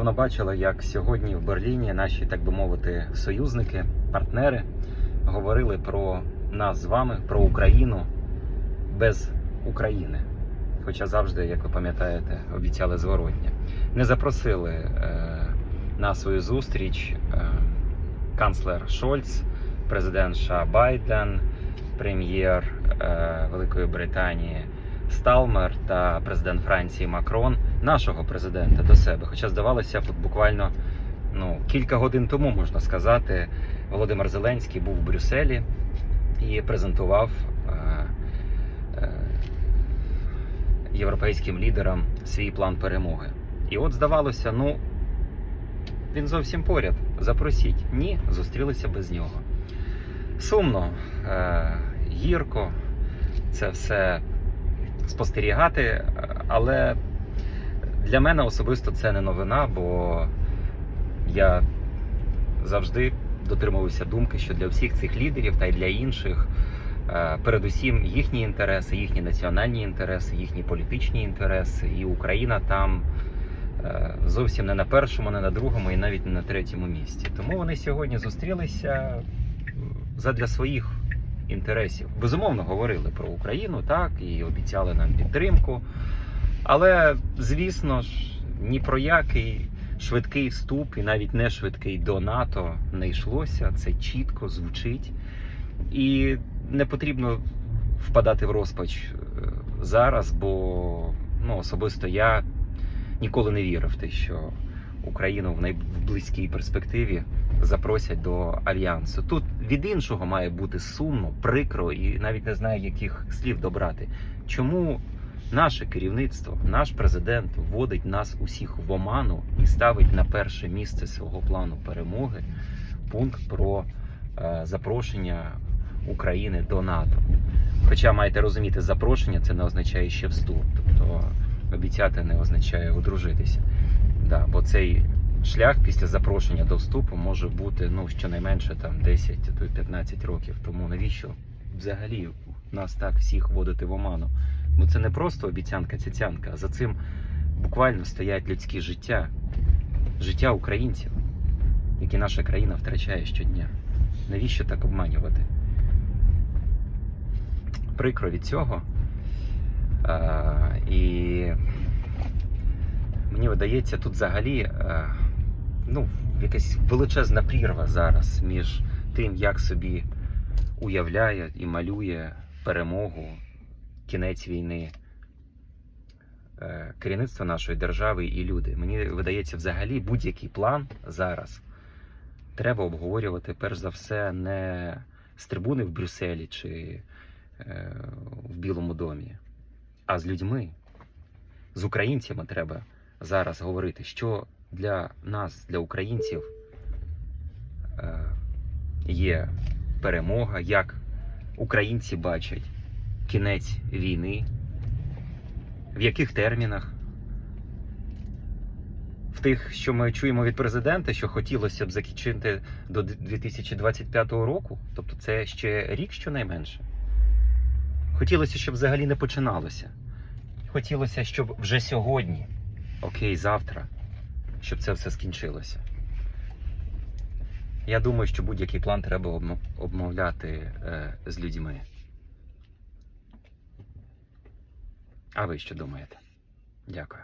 Вона бачила, як сьогодні в Берліні наші, так би мовити, союзники, партнери говорили про нас з вами, про Україну без України. Хоча завжди, як ви пам'ятаєте, обіцяли зворотня. Не запросили е, на свою зустріч е, канцлер Шольц, президент США Байден, прем'єр е, Великої Британії Сталмер та президент Франції Макрон нашого президента до себе. Хоча здавалося, б, буквально ну, кілька годин тому можна сказати, Володимир Зеленський був в Брюсселі і презентував е, е, європейським лідерам свій план перемоги. І от здавалося, ну він зовсім поряд. Запросіть. Ні, зустрілися без нього. Сумно, е, гірко це все спостерігати, е, але для мене особисто це не новина, бо я завжди дотримувався думки, що для всіх цих лідерів та й для інших, е, передусім їхні інтереси, їхні національні інтереси, їхні політичні інтереси, і Україна там е, зовсім не на першому, не на другому і навіть не на третьому місці. Тому вони сьогодні зустрілися задля своїх інтересів. Безумовно, говорили про Україну, так, і обіцяли нам підтримку. Але, звісно ж, ні про який швидкий вступ і навіть не швидкий до НАТО не йшлося. Це чітко звучить. І не потрібно впадати в розпач е, зараз, бо ну, особисто я ніколи не вірив в те, що Україну в найблизькій перспективі запросять до альянсу. Тут від іншого має бути сумно, прикро і навіть не знаю, яких слів добрати. Чому наше керівництво, наш президент вводить нас усіх в оману і ставить на перше місце свого плану перемоги пункт про е, запрошення України до НАТО? Хоча маєте розуміти, запрошення це не означає ще вступ, тобто обіцяти не означає одружитися. Да, бо цей шлях після запрошення до вступу може бути ну щонайменше там 10 то 15 років. Тому навіщо взагалі нас так всіх вводити в оману? Бо це не просто обіцянка цяцянка, а за цим буквально стоять людські життя, життя українців, які наша країна втрачає щодня. Навіщо так обманювати? Прикро від цього. А, і мені видається, тут взагалі е, ну, якась величезна прірва зараз між тим, як собі уявляє і малює перемогу, кінець війни, е, керівництво нашої держави і люди. Мені видається, взагалі будь-який план зараз треба обговорювати перш за все не з трибуни в Брюсселі чи е, в Білому домі, а з людьми, з українцями треба зараз говорити, що для нас, для українців, е, є перемога, як українці бачать кінець війни, в яких термінах. В тих, що ми чуємо від президента, що хотілося б закінчити до 2025 року, тобто це ще рік щонайменше. Хотілося, щоб взагалі не починалося. Хотілося, щоб вже сьогодні, окей, завтра, щоб це все скінчилося. Я думаю, що будь-який план треба обмовляти е, з людьми. А ви що думаєте? Дякую.